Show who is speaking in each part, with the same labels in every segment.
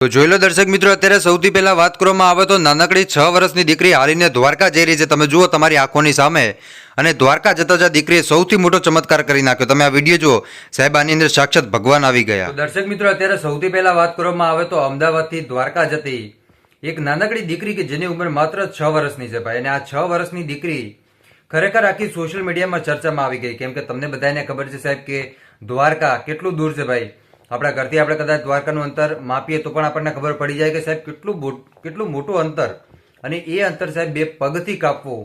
Speaker 1: તો જોઈ લો દર્શક મિત્રો, અત્યારે સૌથી પહેલા વાત કરવામાં આવે તો નાનકડી છ વર્ષની દીકરી હારીને દ્વારકા જઈ રહી છે. તમે જુઓ તમારી આંખોની સામે. અને દ્વારકા જતા જતા દીકરીએ સૌથી મોટો ચમત્કાર કરી નાખ્યો. તમે આ વીડિયો જુઓ. સાહેબ, આની અંદર સાક્ષાત ભગવાન આવી ગયા. દર્શક મિત્રો, અત્યારે સૌથી પહેલા વાત કરવામાં આવે તો અમદાવાદથી દ્વારકા જતી એક નાનકડી દીકરી કે જેની ઉંમર માત્ર છ વર્ષની છે ભાઈ. અને આ છ વર્ષની દીકરી ખરેખર આખી સોશિયલ મીડિયામાં ચર્ચામાં આવી ગઈ. કેમ કે તમને બધાને ખબર છે સાહેબ કે દ્વારકા કેટલું દૂર છે ભાઈ. આપણા ઘરથી આપણે કદાચ દ્વારકાનું અંતર માપીએ તો પણ આપણને ખબર પડી જાય કે સાહેબ, કેટલું કેટલું મોટું અંતર. અને એ અંતર સાહેબ બે પગથી કાપવું,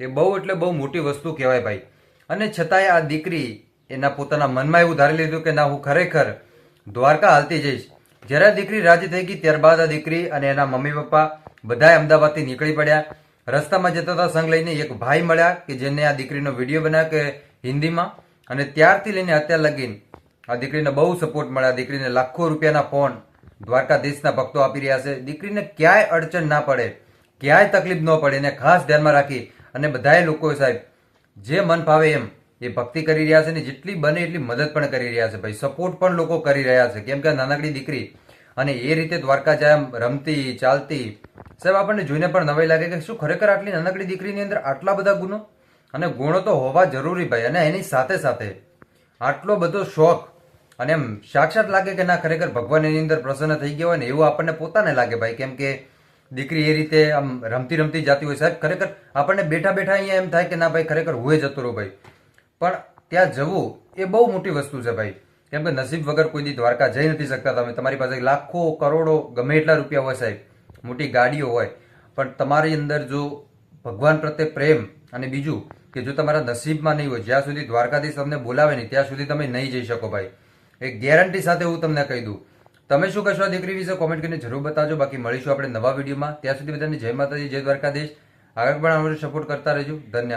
Speaker 1: એ બહુ એટલે બહુ મોટી વસ્તુ કહેવાય ભાઈ. અને છતાંય આ દીકરી એના પોતાના મનમાં એવું ધારી લીધું કે ના, હું ખરેખર દ્વારકા હાલતી જઈશ. જ્યારે દીકરી રાજી થઈ ગઈ, ત્યારબાદ આ દીકરી અને એના મમ્મી પપ્પા બધાય અમદાવાદથી નીકળી પડ્યા. રસ્તામાં જતા હતા સંઘ લઈને એક ભાઈ મળ્યા કે જેને આ દીકરીનો વીડિયો બનાવ્યો કે હિન્દીમાં. અને ત્યારથી લઈને અત્યાર લગીન આ દીકરીને બહુ સપોર્ટ મળ્યા. દીકરીને લાખો રૂપિયાના ફોન દ્વારકાધીશના ભક્તો આપી રહ્યા છે. દીકરીને ક્યાંય અડચણ ના પડે, ક્યાંય તકલીફ ન પડે, એને ખાસ ધ્યાનમાં રાખી અને બધાય લોકો સાહેબ, જે મન ફાવે એમ, એ ભક્તિ કરી રહ્યા છે ને જેટલી બને એટલી મદદ પણ કરી રહ્યા છે. ભાઈ સપોર્ટ પણ લોકો કરી રહ્યા છે. કેમ કે નાનકડી દીકરી અને એ રીતે દ્વારકા જાય રમતી, ચાલતી, સાહેબ, આપણને જોઈને પણ નવાઈ લાગે કે શું ખરેખર આટલી નાનકડી દીકરીની અંદર આટલા બધા ગુનો? અને ગુણો તો હોવા જરૂરી ભાઈ. અને એની સાથે સાથે આટલો બધો શોખ અને એમ સાક્ષાત લાગે કે ના, ખરેખર ભગવાન એની અંદર પ્રસન્ન થઈ ગયા હોય ને એવું આપણને પોતાને લાગે ભાઈ, કેમ કે દીકરી એ રીતે આમ રમતી રમતી જતી હોય. સાહેબ, ખરેખર આપણને બેઠા બેઠા અહીંયા એમ થાય કે ના ભાઈ, ખરેખર હું જતો રહો ભાઈ. પણ ત્યાં જવું એ બહુ મોટી વસ્તુ છે ભાઈ. કેમ કે નસીબ વગર કોઈ દી દ્વારકા જઈ નથી શકતા તમે. તમારી પાસે લાખો કરોડો, ગમે એટલા રૂપિયા હોય સાહેબ. મોટી ગાડીઓ હોય. પણ તમારી અંદર જો ભગવાન પ્રત્યે પ્રેમ અને બીજું કે જો તમારા નસીબમાં નહીં હોય, જ્યાં સુધી દ્વારકાધીશ તમને બોલાવે નહીં, ત્યાં સુધી તમે નહીં જઈ શકો ભાઈ. એક ગેરંટી સાથે હું તમને કહી દઉં. તમે શું કહેશો આ દીકરી વિશે? કોમેન્ટ કરીને જરૂર બતાવજો. બાકી મળીશું આપણે નવા વિડીયોમાં. ત્યાં સુધી બધાને જય માતાજી, જય દ્વારકાધીશ. આગળ પણ અમારો સપોર્ટ કરતા રહેજો. ધન્યવાદ.